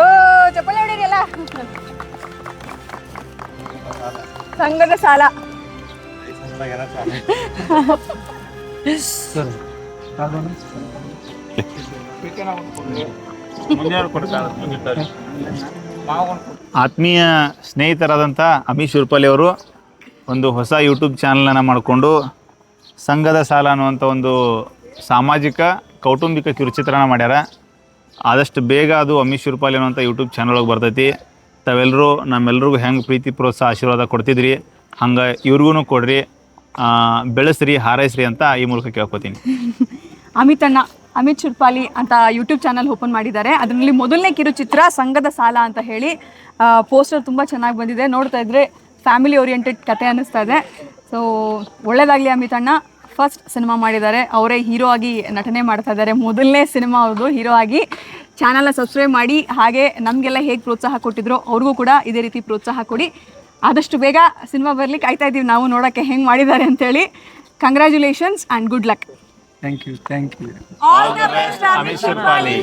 ಓ ಚಪ್ಪಾಳೆ ಹೊಡೀರಿ ಎಲ್ಲ. ಸಂಘದ ಸಾಲ. ಆತ್ಮೀಯ ಸ್ನೇಹಿತರಾದಂಥ ಅಮೀಶ್ ಉರ್ಪಲ್ಲಿ ಅವರು ಒಂದು ಹೊಸ ಯೂಟ್ಯೂಬ್ ಚಾನಲನ್ನು ಮಾಡಿಕೊಂಡು ಸಂಘದ ಸಾಲ ಅನ್ನುವಂಥ ಒಂದು ಸಾಮಾಜಿಕ ಕೌಟುಂಬಿಕ ಕಿರುಚಿತ್ರನ ಮಾಡ್ಯಾರ. ಆದಷ್ಟು ಬೇಗ ಅದು ಅಮಿತ್ ಶಿರ್ಪಾಲಿ ಅನ್ನೋಂಥ ಯೂಟ್ಯೂಬ್ ಚಾನಲ್ ಒಳಗೆ ಬರ್ತೈತಿ. ತಾವೆಲ್ಲರೂ ನಮ್ಮೆಲ್ರಿಗೂ ಹೆಂಗೆ ಪ್ರೀತಿ, ಪ್ರೋತ್ಸಾಹ, ಆಶೀರ್ವಾದ ಕೊಡ್ತಿದ್ರಿ, ಹಂಗೆ ಇವ್ರಿಗೂ ಕೊಡ್ರಿ ಬೆಳೆಸ್ರಿ, ಹಾರೈಸ್ರಿ ಅಂತ ಈ ಮೂಲಕ ಕೇಳ್ಕೊತೀನಿ. ಅಮಿತ್ ಅಣ್ಣ, ಅಮಿತ್ ಶಿರ್ಪಾಲಿ ಅಂತ ಯೂಟ್ಯೂಬ್ ಚಾನಲ್ ಓಪನ್ ಮಾಡಿದ್ದಾರೆ. ಅದರಲ್ಲಿ ಮೊದಲನೇ ಕಿರುಚಿತ್ರ ಸಂಘದ ಸಾಲ ಅಂತ ಹೇಳಿ ಪೋಸ್ಟರ್ ತುಂಬ ಚೆನ್ನಾಗಿ ಬಂದಿದೆ. ನೋಡ್ತಾ ಇದ್ರೆ ಫ್ಯಾಮಿಲಿ ಓರಿಯೆಂಟೆಡ್ ಕತೆ ಅನ್ನಿಸ್ತಾ ಇದೆ. ಸೊ ಒಳ್ಳೇದಾಗಲಿ ಅಮಿತ್ ಅಣ್ಣ. ಫಸ್ಟ್ ಸಿನಿಮಾ ಮಾಡಿದ್ದಾರೆ. ಅವರೇ ಹೀರೋ ಆಗಿ ನಟನೆ ಮಾಡ್ತಾ ಇದ್ದಾರೆ. ಮೊದಲನೇ ಸಿನಿಮಾ ಅವ್ರದ್ದು ಹೀರೋ ಆಗಿ. ಚಾನಲ್ನ ಸಬ್ಸ್ಕ್ರೈಬ್ ಮಾಡಿ ಹಾಗೆ ನಮಗೆಲ್ಲ ಹೇಗೆ ಪ್ರೋತ್ಸಾಹ ಕೊಟ್ಟಿದ್ರು ಅವ್ರಿಗೂ ಕೂಡ ಇದೇ ರೀತಿ ಪ್ರೋತ್ಸಾಹ ಕೊಡಿ. ಆದಷ್ಟು ಬೇಗ ಸಿನಿಮಾ ಬರ್ಲಿಕ್ಕೆ ಆಯ್ತಾ ಇದ್ದೀವಿ ನಾವು ನೋಡೋಕ್ಕೆ ಹೆಂಗೆ ಮಾಡಿದ್ದಾರೆ ಅಂತೇಳಿ. Congratulations and good luck thank you thank you all the best Amish Urpali